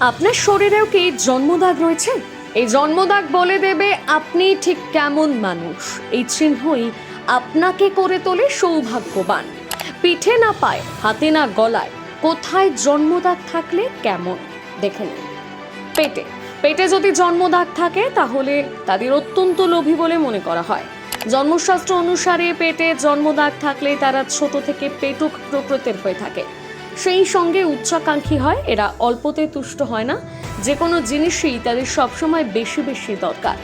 আপনার শরীরেও কি জন্মদাগ রয়েছে? এই জন্মদাগ বলে দেবে আপনি ঠিক কেমন মানুষ। এই চিহ্নই আপনাকে করে তোলে সৌভাগ্যবান। পিঠে না পায়, হাতে না গলায়, কোথায় জন্মদাগ থাকলে কেমন? দেখে নিন। পেটে পেটে যদি জন্মদাগ থাকে, তাহলে তাদের অত্যন্ত লোভী বলে মনে করা হয়। জন্মশাস্ত্র অনুসারে পেটে জন্মদাগ থাকলে তারা ছোট থেকে পেটুক প্রকৃতির হয়ে থাকে। সেই সঙ্গে উচ্চাকাঙ্ক্ষী হয়, এরা অল্পতে তুষ্ট হয় না। যে কোনো জিনিসই তাদের সবসময় বেশি বেশি দরকার।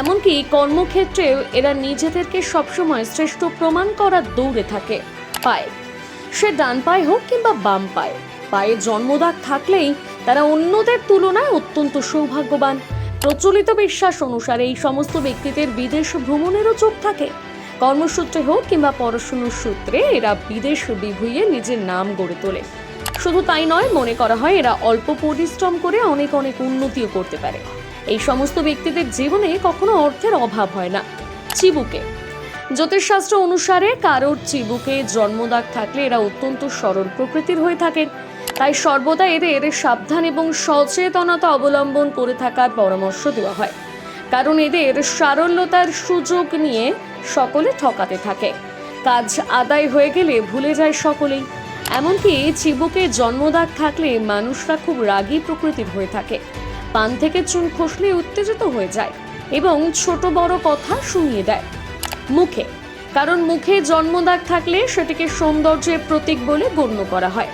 এমনকি কর্মক্ষেত্রেও এরা নিজেদেরকে সবসময় শ্রেষ্ঠ প্রমাণ করার দৌড়ে থাকে, পায়ে। সে ডান পায়ে হোক কিংবা বাম পায়ে। পায়ে জন্মদাগ থাকলেই তারা অন্যদের তুলনায় অত্যন্ত সৌভাগ্যবান। প্রচলিত বিশ্বাস অনুসারে এই সমস্ত ব্যক্তিদের বিদেশ ভ্রমণেরও চোখ থাকে। কর্মসূত্রে হোক কিংবা পড়াশুনোর সূত্রে, এরা বিদেশ বিভুইয়ে নিজের নাম গড়ে তোলে। শুধু তাই নয়, মনে করা হয় এরা অল্প পরিশ্রম করে অনেক অনেক উন্নতিও করতে পারে। এই সমস্ত ব্যক্তিদের জীবনে কখনো অর্থের অভাব হয় না। চিবুকে। জ্যোতিষশাস্ত্র অনুসারে কারোর চিবুকে জন্মদাগ থাকলে এরা অত্যন্ত সরল প্রকৃতির হয়ে থাকেন। তাই সর্বদা এদের সাবধান এবং সচেতনতা অবলম্বন করে থাকার পরামর্শ দেওয়া হয়। কারণ এদের সারল্যতার সুযোগ নিয়ে সকলে ঠকাতে থাকে। কাজ আদায় হয়ে গেলে ভুলে যায় সকলেই। এমনকি চিবুকে জন্মদাগ থাকলে মানুষরা খুব রাগী প্রকৃতির হয়ে থাকে। পান থেকে চুন খসলে উত্তেজিত হয়ে যায় এবং ছোট বড় কথা শুনিয়ে দেয়। মুখে, কারণ মুখে জন্মদাগ থাকলে সেটিকে সৌন্দর্যের প্রতীক বলে গণ্য করা হয়।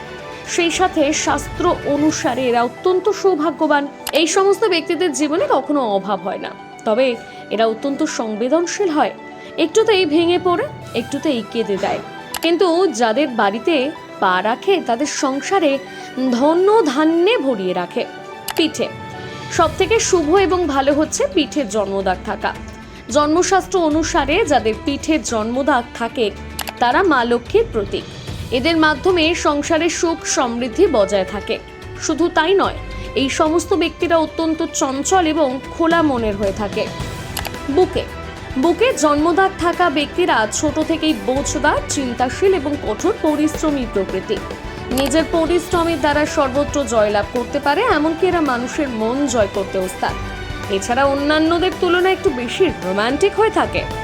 সেই সাথে শাস্ত্র অনুসারে এরা অত্যন্ত সৌভাগ্যবান। এই সমস্ত ব্যক্তিদের জীবনে কখনো অভাব হয় না। তবে এরা অত্যন্ত সংবেদনশীল হয়। একটুতেই ভেঙে পড়ে, একটুতেই কেঁদে দেয়। কিন্তু যাদের বাড়িতে পা রাখে, তাদের সংসারে ধন্য ধান্যে ভরিয়ে রাখে। পিঠে। সব থেকে শুভ এবং ভালো হচ্ছে পিঠের জন্মদাগ থাকা। জন্মশাস্ত্র অনুসারে যাদের পিঠে জন্মদাগ থাকে, তারা মা লক্ষ্মীর প্রতীক। এদের মাধ্যমে সংসারে সুখ সমৃদ্ধি বজায় থাকে। শুধু তাই নয়, এই সমস্ত ব্যক্তিরা অত্যন্ত চঞ্চল এবং খোলা মনের হয়ে থাকে। বুকে বুকে জন্মদাগ থাকা ব্যক্তিরা ছোট থেকেই বোঝদার, চিন্তাশীল এবং কঠোর পরিশ্রমী প্রকৃতি। নিজের পরিশ্রমের দ্বারা সর্বত্র জয়লাভ করতে পারে, এমনকি এরা মানুষের মন জয় করতে ওস্তাদ। এছাড়া অন্যান্যদের তুলনায় একটু বেশি রোমান্টিক হয়ে থাকে।